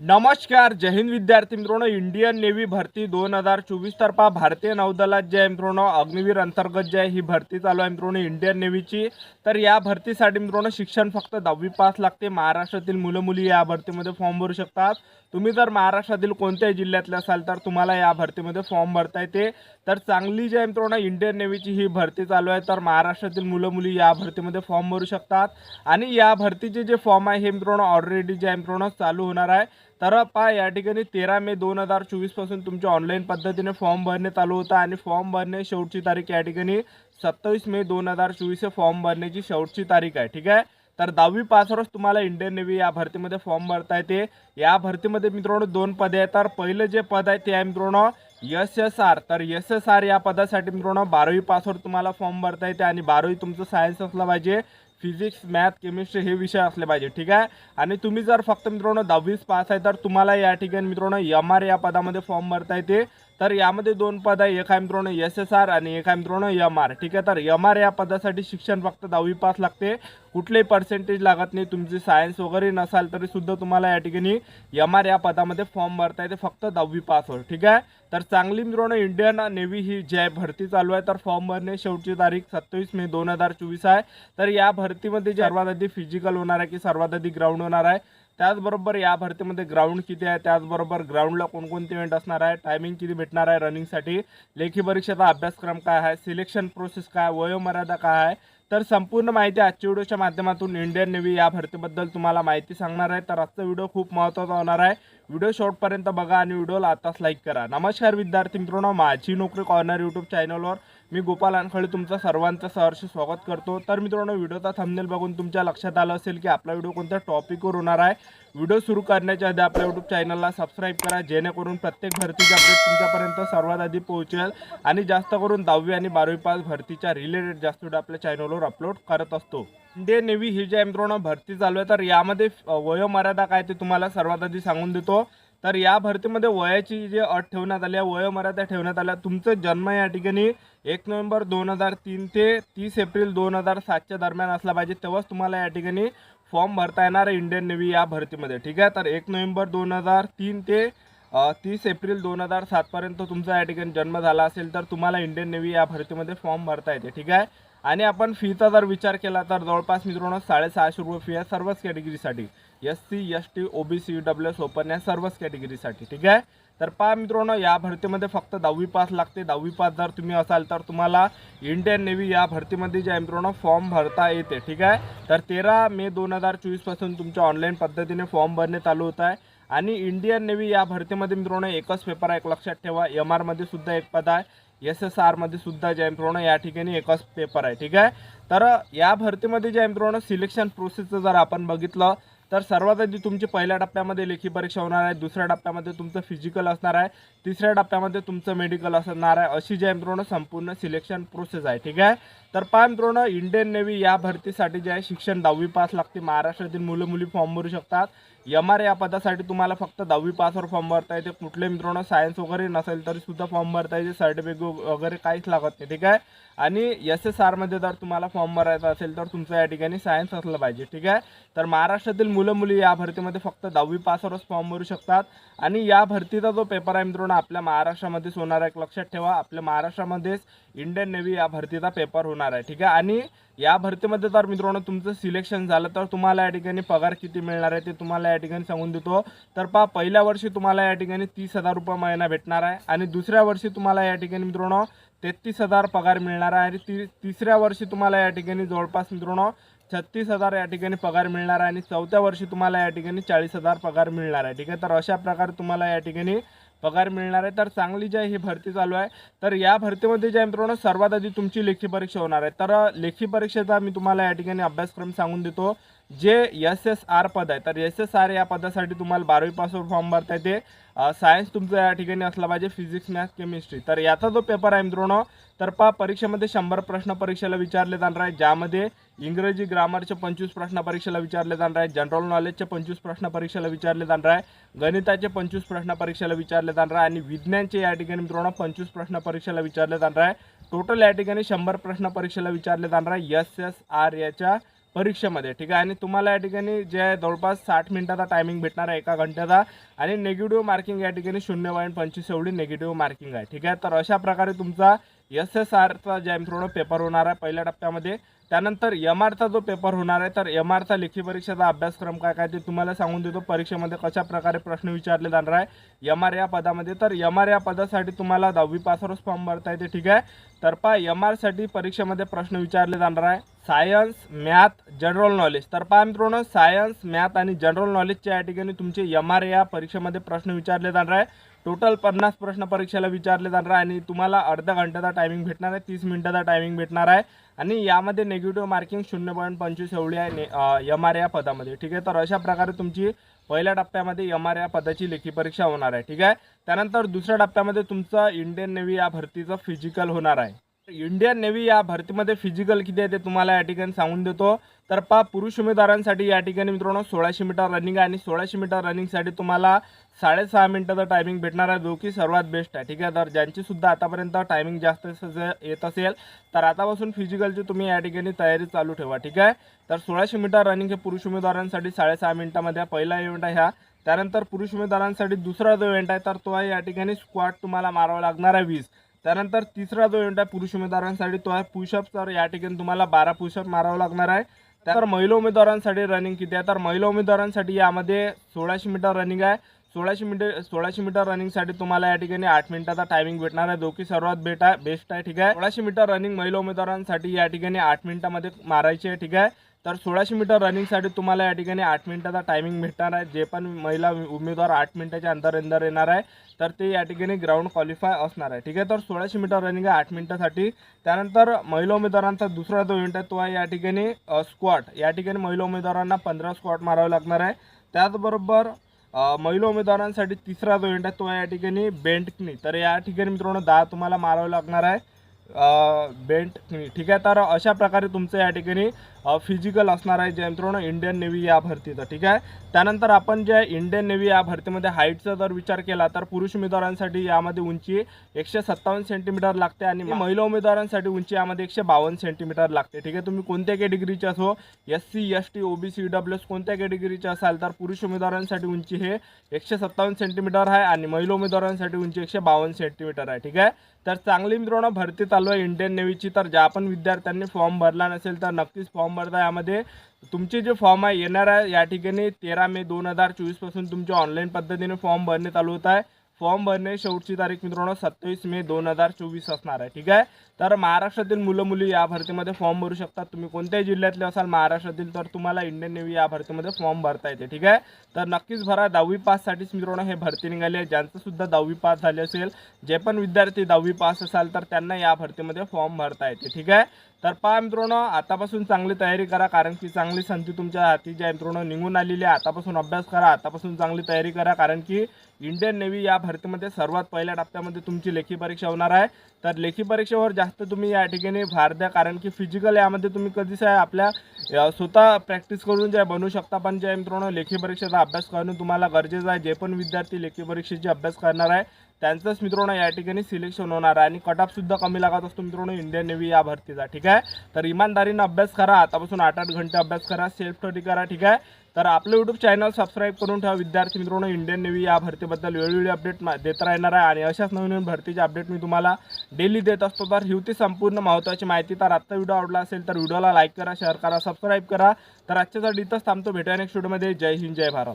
नमस्कार जय हिंद विद्यार्थी मित्रांनो. इंडियन नेव्ही भरती दोन हजार चोवीस तर्फा भारतीय नौदलात जे आहे मित्रांनो अग्निवीर अंतर्गत जे आहे ही भरती चालू आहे मित्रांनो इंडियन नेव्हीची. तर या भरतीसाठी मित्रांनो शिक्षण फक्त दहावी पास लागते. महाराष्ट्रातील मुलं मुली या भरतीमध्ये फॉर्म भरू शकतात. तुम्ही जर महाराष्ट्रातील कोणत्याही जिल्ह्यातले असाल तर तुम्हाला या भरतीमध्ये फॉर्म भरता येते. तर चांगली जी आहे मित्रांनो इंडियन नेव्हीची ही भरती चालू आहे. तर महाराष्ट्रातील मुलं मुली या भरतीमध्ये फॉर्म भरू शकतात. आणि या भरतीचे जे फॉर्म आहे हे मित्रांनो ऑलरेडी जे आहे मित्रांनो चालू होणार आहे. तर पहा या ठिकाणी तेरा मे दोन हजार चोवीसपासून तुमच्या ऑनलाईन पद्धतीने फॉर्म भरणे चालू होतं आणि फॉर्म भरणे शेवटची तारीख या ठिकाणी सत्तावीस मे दोन हजार चोवीस हे फॉर्म भरण्याची शेवटची तारीख आहे ठीक आहे? तर दहावी पासवरच तुम्हाला इंडियन नेव्ही या भरतीमध्ये फॉर्म भरता येते. या भरतीमध्ये मित्रांनो दोन पदे आहेत. तर पहिलं जे पद आहे ते आहे मित्रांनो एस एस आर तर एस एस आर या पदासाठी मित्रांनो बारावी पासवर तुम्हाला फॉर्म भरता येते आणि बारावी तुमचं सायन्स असलं पाहिजे. फिजिक्स मॅथ केमिस्ट्री हे विषय असले पाहिजे ठीक आहे? आणि तुम्ही जर फक्त मित्रांनो दहावीस पास आहे तर तुम्हाला या ठिकाणी मित्रांनो एम आर या पदामध्ये फॉर्म भरता येते. तर यामध्ये दोन पद आहे एक आहे द्रोण एस एस आर आणि एक आहे द्रोण एम आर ठीक आहे तर एम आर या पदासाठी शिक्षण फक्त दहावी पास लागते. कुठलेही पर्सेंटेज लागत नाही. तुमची सायन्स वगैरे नसाल तरी सुद्धा तुम्हाला या ठिकाणी एम आर या पदामध्ये फॉर्म भरता येते फक्त दहावी पासवर ठीक आहे? तर चांगली द्रोण इंडियन नेव्ही ही जी आहे भरती चालू आहे. तर फॉर्म भरणे शेवटची तारीख सत्तावीस मे दोन हजार चोवीस आहे. तर या भरतीमध्ये सर्वात आधी फिजिकल होणार आहे की सर्वात आधी ग्राउंड होणार आहे? त्याचबरोबर या भरतीमध्ये ग्राउंड किती आहे त्याचबरोबर ग्राउंडला कोणकोणते इव्हेंट असणार आहे टायमिंग किती भेटणार आहे रनिंगसाठी लेखी परीक्षेचा अभ्यासक्रम काय आहे सिलेक्शन प्रोसेस काय वयोमर्यादा काय आहे तर संपूर्ण माहिती आजच्या व्हिडिओच्या माध्यमातून इंडियन नेव्ही या भरतीबद्दल तुम्हाला माहिती सांगणार आहे. तर आजचा व्हिडिओ खूप महत्त्वाचा होणार आहे. व्हिडिओ शॉर्टपर्यंत बघा आणि व्हिडिओला आताच लाईक करा. नमस्कार विद्यार्थी मित्रांनो माझी नोकरी कॉर्नर यूट्यूब चॅनलवर मी गोपाल अनखळे तुमचं सर्वांचं सहर्ष स्वागत करतो. तर मित्रांनो व्हिडिओचा थंबनेल बघून तुमच्या लक्षात आलं असेल की आपला व्हिडिओ कोणत्या टॉपिकवर होणार आहे व्हिडिओ सुरू करण्याच्या आधी आपल्या यूट्यूब चॅनलला सबस्क्राईब करा जेणेकरून प्रत्येक भरतीचे अपडेट तुमच्यापर्यंत सर्वात आधी पोहोचेल आणि जास्त करून दहावी आणि बारावी पास भरतीच्या रिलेटेड जास्त व्हिडिओ आपल्या चॅनलवर अपलोड करत असतो. डे नेव्ही ही जी आहे भरती चालू आहे तर यामध्ये वयोमर्यादा काय ते तुम्हाला सर्वात आधी सांगून देतो. तर या भरतीमध्ये वयाची जी अट ठेवण्यात आली आहे वयोमर्यादा ठेवण्यात आल्या तुमचं जन्म या ठिकाणी एक नोव्हेंबर दोन हजार तीन ते तीस एप्रिल दोन हजार सातच्या दरम्यान असला पाहिजे तेव्हाच तुम्हाला या ठिकाणी फॉर्म भरता येणार आहे इंडियन नेव्ही या भरतीमध्ये ठीक आहे? तर एक नोव्हेंबर दोन हजार तीन ते तीस एप्रिल दोन हजार सातपर्यंत तुमचा या ठिकाणी जन्म झाला असेल तर तुम्हाला इंडियन नेव्ही या भरतीमध्ये फॉर्म भरता येते ठीक आहे? आणि आपण फीचा जर विचार केला तर जवळपास मित्रांनो साडेसहाशे रुपये फी आहे सर्वच कॅटेगरीसाठी S C S T O B C W S open या सर्वच कॅटेगरीसाठी ठीक आहे? तर पहा मित्रांनो या भरतीमध्ये फक्त दहावी पास लागते. दहावी पास जर तुम्ही असाल तर तुम्हाला इंडियन नेव्ही या भरतीमध्ये जे आहे मित्रांनो फॉर्म भरता येते. ठीक आहे? तर तेरा मे दोन हजार चोवीसपासून तुमच्या ऑनलाईन पद्धतीने फॉर्म भरणे चालू होत आहे. आणि इंडियन नेव्ही या भरतीमध्ये मित्रांनो एकच पेपर आहे. एक लक्षात ठेवा. एम आरमध्ये सुद्धा एक पद आहे. एस एस आरमध्ये सुद्धा जे आहे या ठिकाणी एकच पेपर आहे ठीक आहे? तर या भरतीमध्ये जे आहे सिलेक्शन प्रोसेसचं जर आपण बघितलं तर सर्वात आधी तुमची पहिल्या टप्प्यामध्ये लेखी परीक्षा होणार आहे दुसऱ्या टप्प्यामध्ये तुमचं फिजिकल असणार आहे तिसऱ्या टप्प्यामध्ये तुमचं मेडिकल असणार आहे अशी जे आहे मित्रांनो संपूर्ण सिलेक्शन प्रोसेस आहे ठीक आहे? तर पहा मित्रांनो इंडियन नेव्ही या भरतीसाठी जे आहे शिक्षण दहावी पास लागते महाराष्ट्रातील मुलं मुली फॉर्म भरू शकतात. एम आर या पदासाठी तुम्हाला फक्त दहावी पासवर फॉर्म भरता येते. कुठले मित्रांनो सायन्स वगैरे नसेल तरी सुद्धा फॉर्म भरता येते. सर्टिफिकेट वगैरे काहीच लागत नाही ठीक आहे? आणि एस एस आरमध्ये जर तुम्हाला फॉर्म भरायचा असेल तर तुमचं या ठिकाणी सायन्स असलं पाहिजे ठीक आहे? तर महाराष्ट्रातील मुलं मुली या भरतीमध्ये फक्त दहावी पासवरच फॉर्म भरू शकतात. आणि या भरतीचा जो पेपर आहे मित्रांनो आपल्या महाराष्ट्रामध्येच होणार आहे. एक लक्षात ठेवा आपल्या महाराष्ट्रामध्येच इंडियन नेव्ही या भरतीचा पेपर होणार आहे ठीक आहे? आणि या भरतीमध्ये जर मित्रांनो तुमचं सिलेक्शन झालं तर तुम्हाला या ठिकाणी पगार किती मिळणार आहे ते तुम्हाला या ठिकाणी सांगून देतो. तर पहा पहिल्या वर्षी तुम्हाला या ठिकाणी तीस हजार रुपये महिना भेटणार आहे आणि दुसऱ्या वर्षी तुम्हाला या ठिकाणी मित्रांनो तेहतीस हजार पगार मिळणार आहे आणि ती तिसऱ्या वर्षी तुम्हाला या ठिकाणी जवळपास मित्रांनो छत्तीस हजार या ठिकाणी पगार मिळणार आहे आणि चौथ्या वर्षी तुम्हाला या ठिकाणी चाळीस हजार पगार मिळणार आहे. ठीक आहे? तर अशा प्रकारे तुम्हाला या ठिकाणी पगार मिळणार आहे तर चांगली जी आहे ही भरती चालू आहे. तर या भरतीमध्ये जे आहे मित्रांनो सर्वात आधी तुमची लेखी परीक्षा होणार आहे. तर लेखी परीक्षेचा मी तुम्हाला या ठिकाणी अभ्यासक्रम सांगून देतो. जे एस एस आर पद आहे तर एस एस आर या पदासाठी तुम्हाला बारावीपासून फॉर्म भरता येते. सायन्स तुमचं या ठिकाणी असलं पाहिजे फिजिक्स मॅथ केमिस्ट्री तर याचा जो पेपर आहे मित्रांनो तर पा परीक्षेमध्ये शंभर प्रश्न परीक्षेला विचारले जाणार आहे ज्यामध्ये इंग्रजी ग्रामरचे पंचवीस प्रश्न परीक्षेला विचारले जाणार आहे जनरल नॉलेजचे पंचवीस प्रश्न परीक्षेला विचारले जाणार आहे गणिताचे पंचवीस प्रश्न परीक्षेला विचारले जाणार आहे आणि विज्ञानचे या ठिकाणी मित्रांनो पंचवीस प्रश्न परीक्षेला विचारले जाणार आहे टोटल या ठिकाणी शंभर प्रश्न परीक्षेला विचारले जाणार आहे एस एस आर याच्या परीक्षेमध्ये ठीक आहे? आणि तुम्हाला या ठिकाणी जे आहे जवळपास साठ मिनिटाचा टायमिंग भेटणार आहे एका घंट्याचा. आणि निगेटिव्ह मार्किंग या ठिकाणी शून्य पॉईंट पंचवीस एवढी निगेटिव्ह मार्किंग आहे ठीक आहे? तर अशा प्रकारे तुमचा एस एस आरचा जे आहे पेपर होणार आहे पहिल्या टप्प्यामध्ये त्यानंतर एम आरचा जो पेपर होणार आहे तर एम आरचा लेखी परीक्षेचा अभ्यासक्रम काय काय ते तुम्हाला सांगून देतो. परीक्षेमध्ये कशा प्रकारे प्रश्न विचारले जाणार आहे एम आर या पदामध्ये. तर एम आर या पदासाठी तुम्हाला दहावी पासवरच फॉर्म भरता येते ठीक आहे? तर पहा एम आरसाठी परीक्षेमध्ये प्रश्न विचारले जाणार आहे. सायन्स मॅथ जनरल नॉलेज तर पहा मित्रांनो सायन्स मॅथ आणि जनरल नॉलेजच्या या ठिकाणी तुमचे एम आर या परीक्षेमध्ये प्रश्न विचारले जाणार आहे. टोटल पन्नास प्रश्न परीक्षेला विचारले जाणार आहे आणि तुम्हाला अर्धा घंट्याचा टायमिंग भेटणार आहे तीस मिनिटाचा टायमिंग भेटणार आहे. आणि यामध्ये निगेटिव्ह मार्किंग शून्य पॉईंट पंचवीस एवढी आहे ने एम आर या पदामध्ये. ठीक आहे? तर अशा प्रकारे तुमची पहिल्या टप्प्यामध्ये एम आर या पदाची लेखी परीक्षा होणार आहे. ठीक आहे? त्यानंतर दुसऱ्या टप्प्यामध्ये तुमचं इंडियन नेव्ही या भरतीचं फिजिकल होणार आहे. इंडियन नेव्ही या भरतीमध्ये फिजिकल किती आहे ते तुम्हाला या ठिकाणी सांगून देतो. तर पहा पुरुष उमेदवारांसाठी या ठिकाणी मित्रांनो सोळाशे मीटर रनिंग आहे आणि सोळाशे मीटर रनिंगसाठी तुम्हाला साडेसहा मिनटाचा टायमिंग भेटणार आहे जो की सर्वात बेस्ट आहे. ठीक आहे तर ज्यांचीसुद्धा आतापर्यंत टायमिंग जास्त येत असेल तर आतापासून फिजिकलची तुम्ही या ठिकाणी तयारी चालू ठेवा. ठीक आहे? तर सोळाशे मीटर रनिंग हे पुरुष उमेदवारांसाठी साडेसहा मिनिटामध्ये पहिला इव्हेंट आहे हा. त्यानंतर पुरुष उमेदवारांसाठी दुसरा जो इव्हेंट आहे तर तो आहे या ठिकाणी स्क्वॉट तुम्हाला मारावा लागणार आहे वीस. त्यानंतर तिसरा जो इव्हेंट आहे पुरुष उमेदवारांसाठी तो आहे पुशअप तर या ठिकाणी तुम्हाला बारा पुशअप मारावं लागणार आहे. त्यानंतर महिला उमेदवारांसाठी रनिंग किती आहे? तर महिला उमेदवारांसाठी यामध्ये सोळाशे मीटर रनिंग आहे. सोळाशे मीटर सोळाशे मीटर रनिंगसाठी तुम्हाला या ठिकाणी आठ मिनिटाचा टायमिंग भेटणार आहे. जो की सर्वात बेट आहे बेस्ट आहे. ठीक आहे? सोळाशे मीटर रनिंग महिला उमेदवारांसाठी या ठिकाणी आठ मिनिटामध्ये मारायची आहे. ठीक आहे? तर सोळाशे मीटर रनिंगसाठी तुम्हाला या ठिकाणी आठ मिनिटाचा टायमिंग भेटणार आहे. जे पण महिला उमेदवार आठ मिनिटाच्या अंदर अंदर येणार आहे तर ते या ठिकाणी ग्राउंड क्वालिफाय असणार आहे. ठीक आहे? तर सोळाशे मीटर रनिंग आहे आठ मिनिटासाठी. त्यानंतर महिला उमेदवारांचा दुसरा जो इव्हेंट आहे तो आहे या ठिकाणी स्क्वॉट या ठिकाणी महिला उमेदवारांना पंधरा स्क्वॉट मारावे लागणार आहे. त्याचबरोबर महिला उमेदवारांसाठी तिसरा जो इव्हेंट आहे तो आहे या ठिकाणी बेंटनी तर या ठिकाणी मित्रांनो दहा तुम्हाला मारावं लागणार आहे बेंट ठीक आहे? तर अशा प्रकारे तुमचं या ठिकाणी फिजिकल असणार आहे जे मित्रांनो इंडियन नेव्ही या भरतीचं ठीक आहे? त्यानंतर आपण जे इंडियन नेव्ही या भरतीमध्ये हाईटचा जर विचार केला तर पुरुष उमेदवारांसाठी यामध्ये उंची एकशे सत्तावन्न सेंटीमीटर लागते आणि महिला उमेदवारांसाठी उंची यामध्ये एकशे बावन्न सेंटीमीटर लागते ठीक आहे? तुम्ही कोणत्या कॅटेगरीचे असो S C S T O B C W S कोणत्या कॅटेगरीचे असाल तर पुरुष उमेदवारांसाठी उंची हे एकशे सत्तावन्न सेंटीमीटर आहे आणि महिला उमेदवारांसाठी उंची एकशे बावन्न सेंटीमीटर आहे ठीक आहे? तर चांगली मित्रांनो भरती चालू आहे इंडियन नेव्हीची तर ज्या पण विद्यार्थ्यांनी फॉर्म भरला नसेल तर नक्कीच फॉर्म नंबरचा यामध्ये. तुमचे जे फॉर्म आहे येणार आहे या ठिकाणी तेरा मे दोन हजार चोवीसपासून तुमचे ऑनलाईन पद्धतीने फॉर्म भरणे चालू होत आहे. फॉर्म भरणे शेवटची तारीख मित्रांनो सत्तावीस मे दोन हजार चोवीस असणार आहे ठीक आहे? तर महाराष्ट्रातील मुलं मुली या भरतीमध्ये फॉर्म भरू शकतात. तुम्ही कोणत्याही जिल्ह्यातले असाल महाराष्ट्रातील तर तुम्हाला इंडियन नेव्ही या भरतीमध्ये फॉर्म भरता येते ठीक आहे? तर नक्कीच भरा. दहावी पाससाठीच मित्रांनो हे भरती निघाली आहे. ज्यांचंसुद्धा दहावी पास झाले असेल जे पण विद्यार्थी दहावी पास असाल तर त्यांना या भरतीमध्ये फॉर्म भरता येते ठीक आहे? तर पहा मित्रांनो आतापासून चांगली तयारी करा कारण की चांगली संधी तुमच्या हाती जी आहे मित्रांनो निघून आलेली आहे. आतापासून अभ्यास करा आतापासून चांगली तयारी करा कारण की इंडियन नेव्ही या भरतीमध्ये सर्वात पहिल्या टप्प्यामध्ये तुमची लेखी परीक्षा होणार आहे. तर लेखी परीक्षेवर जास्त तुम्ही या ठिकाणी भार द्या कारण की फिजिकल यामध्ये तुम्ही कधीच आहे आपल्या स्वतः प्रॅक्टिस करून जे बनवू शकता. पण जे आहे मित्रांनो लेखी परीक्षेचा अभ्यास करणं तुम्हाला गरजेचं आहे. जे पण विद्यार्थी लेखी परीक्षेची अभ्यास करणार आहे त्यांचंच मित्रांनो या ठिकाणी सिलेक्शन होणार आहे आणि कटअपसुद्धा कमी लागत असतो मित्रांनो इंडियन नेव्ही या भरतीचा ठीक आहे? तर इमानदारीनं अभ्यास करा आतापासून आठ आठ घंटे अभ्यास करा सेल्फ स्टडी करा ठीक आहे? तर आपलं यूट्यूब चॅनल सबस्क्राईब करून ठेवा विद्यार्थी मित्रांनो इंडियन नेव्ही या भरतीबद्दल वेळोवेळी अपडेट मा- देत राहणार आहे आणि अशाच नवीन नवीन भरतीचे अपडेट मी तुम्हाला डेली देत असतो. तर ही होती संपूर्ण महत्त्वाची माहिती. तर आत्ता व्हिडिओ आवडला असेल तर व्हिडिओला लाईक करा शेअर करा सबस्क्राईब करा. तर आजच्यासाठी इथंच थांबतो. भेटूया नेक्स्ट व्हिडिओमध्ये जय हिंद जय भारत.